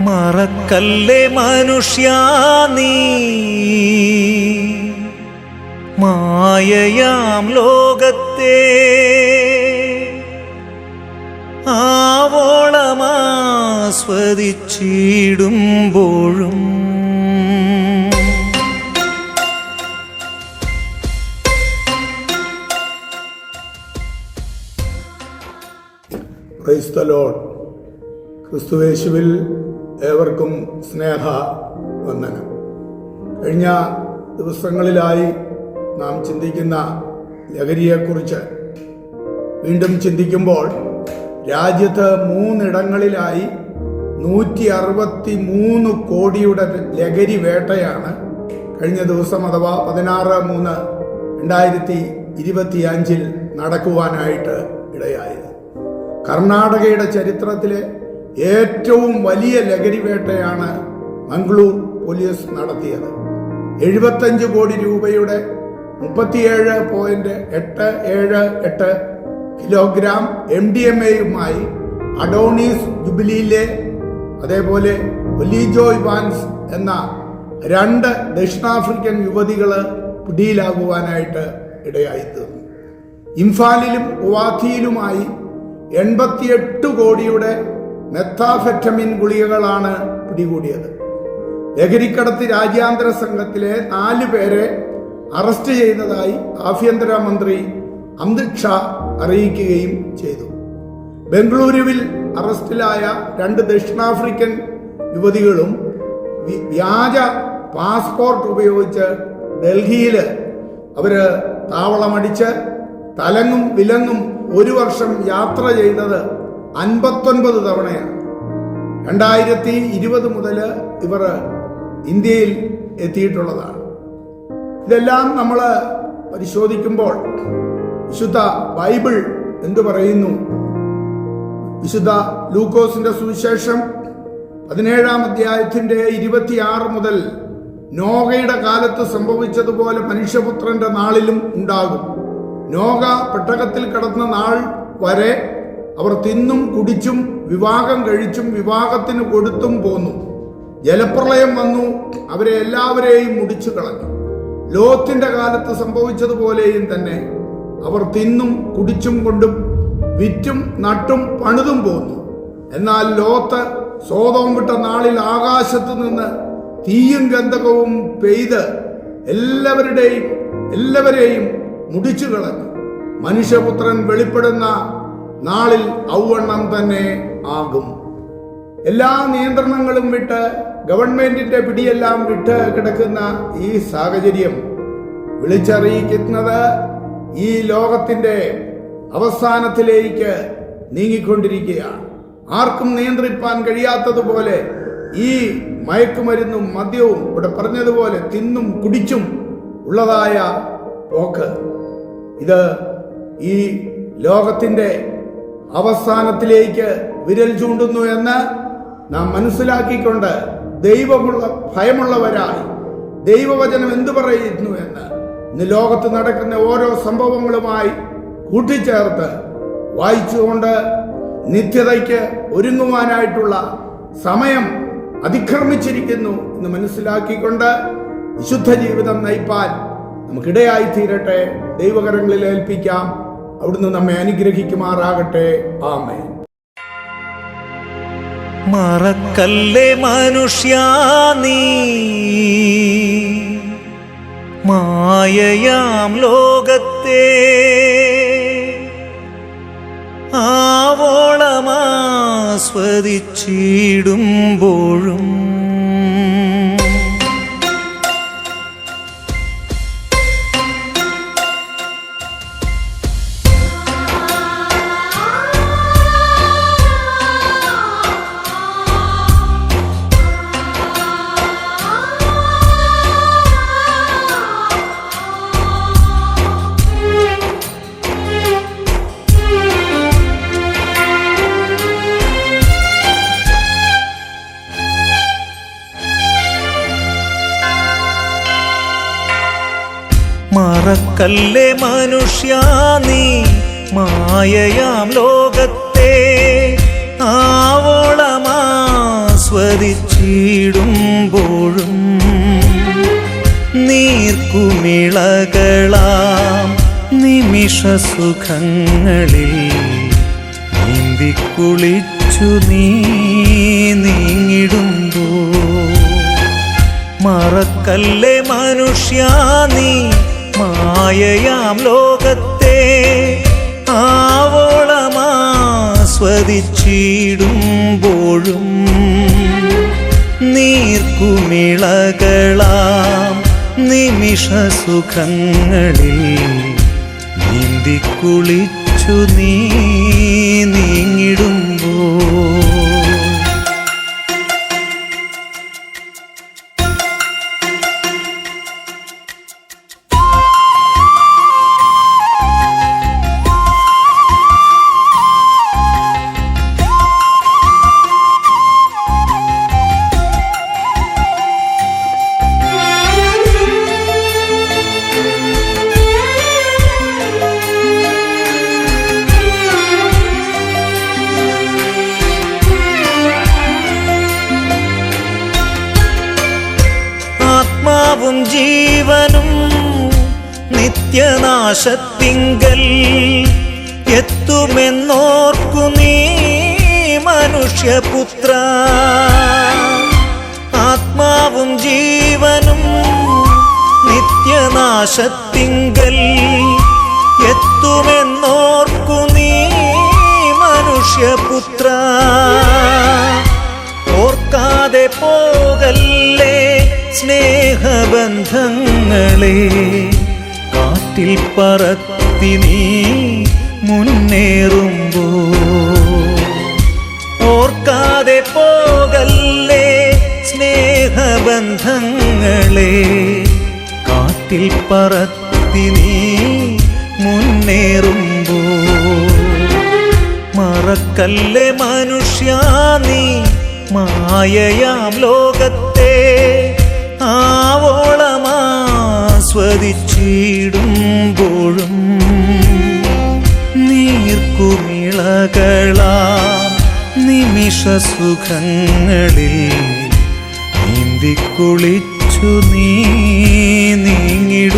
മറക്കല്ലേ മനുഷ്യാ നീ? മായയാം ലോകത്തെ. ആവോളമാസ്വദിച്ചിടുമ്പോഴും ക്രൈസ്തലോൺ ക്രിസ്തുവേശുവിൽ ഏവർക്കും സ്നേഹ വന്ദനം. കഴിഞ്ഞ ദിവസങ്ങളിലായി നാം ചിന്തിക്കുന്ന ലഹരിയെക്കുറിച്ച് വീണ്ടും ചിന്തിക്കുമ്പോൾ രാജ്യത്ത് മൂന്നിടങ്ങളിലായി നൂറ്റി അറുപത്തി മൂന്ന് കോടിയുടെ ലഹരി വേട്ടയാണ് കഴിഞ്ഞ ദിവസം അഥവാ പതിനാറ് മൂന്ന് രണ്ടായിരത്തി ഇരുപത്തി അഞ്ചിൽ നടക്കുവാനായിട്ട് ഇടയായത്. കർണാടകയുടെ ചരിത്രത്തിലെ ഏറ്റവും വലിയ ലഹരി വേട്ടയാണ് മംഗളൂർ പോലീസ് നടത്തിയത്. എഴുപത്തഞ്ച് കോടി രൂപയുടെ മുപ്പത്തിയേഴ് പോയിന്റ് എട്ട് ഏഴ് എട്ട് കിലോഗ്രാം എം ഡി എം എയുമായി അഡോണീസ് ജുബിലിയിലെ അതേപോലെ ഒലീജോ ഇവാൻസ് എന്ന രണ്ട് ദക്ഷിണാഫ്രിക്കൻ യുവതികൾ പിടിയിലാകുവാനായിട്ട് ഇടയായി തീർന്നു ഇംഫാലിലും ഗുവാഹത്തിയിലുമായി എൺപത്തിയെട്ട് കോടിയുടെ മെത്താഫെറ്റമിൻ ഗുളികകളാണ് പിടികൂടിയത്. ലഹരിക്കടത്ത് രാജ്യാന്തര സംഘത്തിലെ നാല് പേരെ അറസ്റ്റ് ചെയ്തതായി ആഭ്യന്തര മന്ത്രി അമിത് ഷാ അറിയിക്കുകയും ചെയ്തു. ബംഗളൂരുവിൽ അറസ്റ്റിലായ രണ്ട് ദക്ഷിണാഫ്രിക്കൻ യുവതികളും വ്യാജ പാസ്പോർട്ട് ഉപയോഗിച്ച് ഡൽഹിയിൽ അവർ താവളമടിച്ച് തലങ്ങും വിലങ്ങും ഒരു വർഷം യാത്ര ചെയ്തത് അൻപത്തൊൻപത് തവണയാണ്. രണ്ടായിരത്തി ഇരുപത് മുതൽ ഇവർ ഇന്ത്യയിൽ എത്തിയിട്ടുള്ളതാണ്. ഇതെല്ലാം നമ്മൾ പരിശോധിക്കുമ്പോൾ വിശുദ്ധ ബൈബിൾ എന്തു പറയുന്നു? വിശുദ്ധ ലൂക്കോസിന്റെ സുവിശേഷം പതിനേഴാം അധ്യായത്തിന്റെ ഇരുപത്തിയാറ് മുതൽ നോഗയുടെ കാലത്ത് സംഭവിച്ചതുപോലെ മനുഷ്യപുത്രന്റെ നാളിലും ഉണ്ടാകും. നോഗ പെട്ടകത്തിൽ കടന്ന നാൾ വരെ അവർ തിന്നും കുടിച്ചും വിവാഹം കഴിച്ചും വിവാഹത്തിന് കൊടുത്തും പോന്നു. ജലപ്രളയം വന്നു അവരെ എല്ലാവരെയും മുടിച്ചു കളഞ്ഞു. ലോത്തിന്റെ കാലത്ത് സംഭവിച്ചതുപോലെയും തന്നെ അവർ തിന്നും കുടിച്ചും കൊണ്ടും വിറ്റും നട്ടും പണിതും പോന്നു. എന്നാൽ ലോത്ത് സോതവും വിട്ട നാളിൽ ആകാശത്ത് നിന്ന് തീയും ഗന്ധകവും പെയ്ത് എല്ലാവരുടെയും എല്ലാവരെയും മുടിച്ചു കളഞ്ഞു. മനുഷ്യപുത്രൻ വെളിപ്പെടുന്ന നാളിൽ ഔവണ്ണം തന്നെ ആകും. എല്ലാ നിയന്ത്രണങ്ങളും വിട്ട് ഗവൺമെന്റിന്റെ പിടിയെല്ലാം വിട്ട് കിടക്കുന്ന ഈ സാഹചര്യം വിളിച്ചറിയിക്കുന്നത് ഈ ലോകത്തിന്റെ അവസാനത്തിലേക്ക് നീങ്ങിക്കൊണ്ടിരിക്കുകയാണ്. ആർക്കും നിയന്ത്രിപ്പാൻ കഴിയാത്തതുപോലെ ഈ മയക്കുമരുന്നും മദ്യവും ഇവിടെ പറഞ്ഞതുപോലെ തിന്നും കുടിച്ചും ഉള്ളതായ പോക്ക്. ഇത് ഈ ലോകത്തിന്റെ അവസാനത്തിലേക്ക് വിരൽ ചൂണ്ടുന്നു എന്ന് നാം മനസ്സിലാക്കിക്കൊണ്ട് ദൈവമുള്ള ഭയമുള്ളവരായി ദൈവവചനം എന്തു പറയുന്നു എന്ന് ഇന്ന് ലോകത്ത് നടക്കുന്ന ഓരോ സംഭവങ്ങളുമായി കൂട്ടിച്ചേർത്ത് വായിച്ചുകൊണ്ട് നിത്യതയ്ക്ക് ഒരുങ്ങുവാനായിട്ടുള്ള സമയം അതിക്രമിച്ചിരിക്കുന്നു എന്ന് മനസ്സിലാക്കിക്കൊണ്ട് വിശുദ്ധ ജീവിതം നയിപ്പാൻ നമുക്കിടയായി തീരട്ടെ. ദൈവകരങ്ങളിൽ ഏൽപ്പിക്കാം. അവിടുന്ന് നമ്മെ അനുഗ്രഹിക്കുമാറാകട്ടെ. ആമേ മറക്കല്ലേ മനുഷ്യ നീ? മായയാം ലോകത്തെ. ആവോളമാസ്വദിച്ചിടുമ്പോഴും മറക്കല്ലേ മനുഷ്യ നീ? മായയാം ലോകത്തെ. ആവോളമാസ്വദിച്ചിടുമ്പോഴും നീർക്കുമിളകളാം നിമിഷ സുഖങ്ങളിൽ നീന്തിക്കുളിച്ചു നീ നീങ്ങിടുമ്പോ മറക്കല്ലേ മനുഷ്യ നീ? മായയാം ലോകത്തെ ആവോളമാസ്വദിച്ചിടുമ്പോഴും നീർക്കുമിളകളാം നിമിഷ സുഖങ്ങളിൽ നീന്തിക്കുളിച്ചു നീ നീങ്ങിടുമ്പോ ജീവനും നിത്യനാശത്തിങ്കൽ എത്തുമെന്നോർക്കു നീ മനുഷ്യപുത്ര. ആത്മാവും ജീവനും നിത്യനാശത്തിങ്കൽ എത്തുമെന്നോർക്കു നീ മനുഷ്യപുത്ര. ഓർക്കാതെ പോകല്ലേ സ്നേഹബന്ധങ്ങളെ കാറ്റിൽ പറത്തി നീ മുന്നേറുമ്പോ. ഓർക്കാതെ പോകല്ലേ സ്നേഹബന്ധങ്ങളെ കാറ്റിൽ പറത്തി നീ മുന്നേറുമ്പോ. മറക്കല്ലേ മനുഷ്യ നീ? മായയാം ലോകത്തെ ആവോളമാസ്വദിച്ചിടുമ്പോഴും നീർക്കുമിളകളാ നിമിഷ സുഖങ്ങളിൽ നീന്തിക്കുളിച്ചു നീ നീങ്ങിടുമ്പോൾ